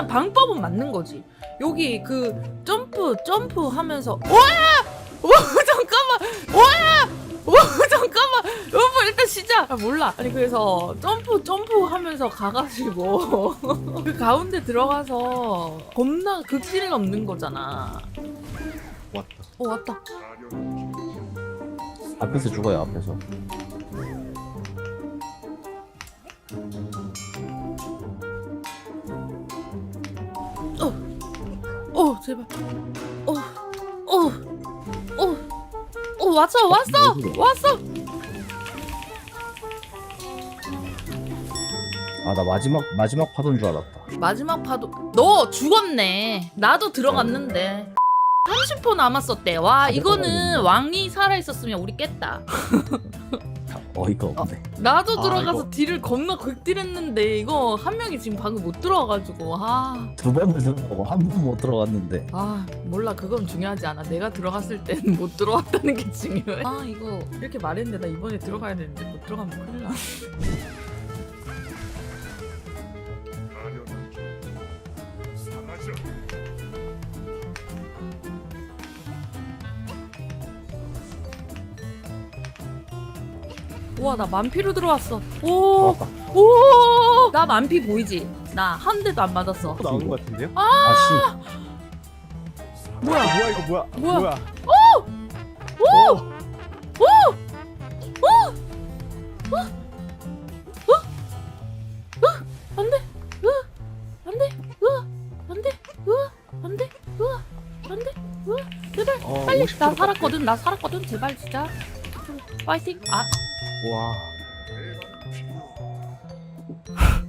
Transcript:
일단 방법은 맞는 거지. 여기 그 점프 점프 하면서 와! 와 잠깐만 와! 와 잠깐만 여러분 일단 시작 아, 몰라 아니 그래서 점프 점프 하면서 가가지고 그 가운데 들어가서 겁나 극딜 넣는 거잖아 왔다. 어 왔다 앞에서 죽어요 앞에서 어 제발. 어어어어 어, 왔어 왔어 왔어. 아 나 마지막 마지막 파도인 줄 알았다. 마지막 파도. 너 죽었네. 나도 들어갔는데. 30% 남았었대. 와 이거는 왕이 살아있었으면 우리 깼다 어이가 없네. 나도 아, 들어가서 이거. 딜을 겁나 극딜했는데 이거 한 명이 지금 방금 못 들어가가지고 아, 두 번을 들어가고 한 번 못 들어갔는데. 아 몰라. 그건 중요하지 않아. 내가 들어갔을 땐 못 들어왔다는 게 중요해. 아 이거 이렇게 말했는데 나 이번에 들어가야 되는데 못 들어가면 큰일 나 우와 나 만피로 들어왔어 오 들어왔다 오! 나 만피 보이지? 나 한 대도 안 맞았어. 또 나오는 것 같은데요? 아씨 뭐야? 뭐야 이거 뭐야? 뭐야? 오! 안 돼. 으! 안 돼. 으! 안 돼. 으! 안 돼. 으! 안 돼. 으! 제발. 어, 빨리. 50%나 살았거든. 나 살았거든. 제발 진짜. 파이팅. 아, 哇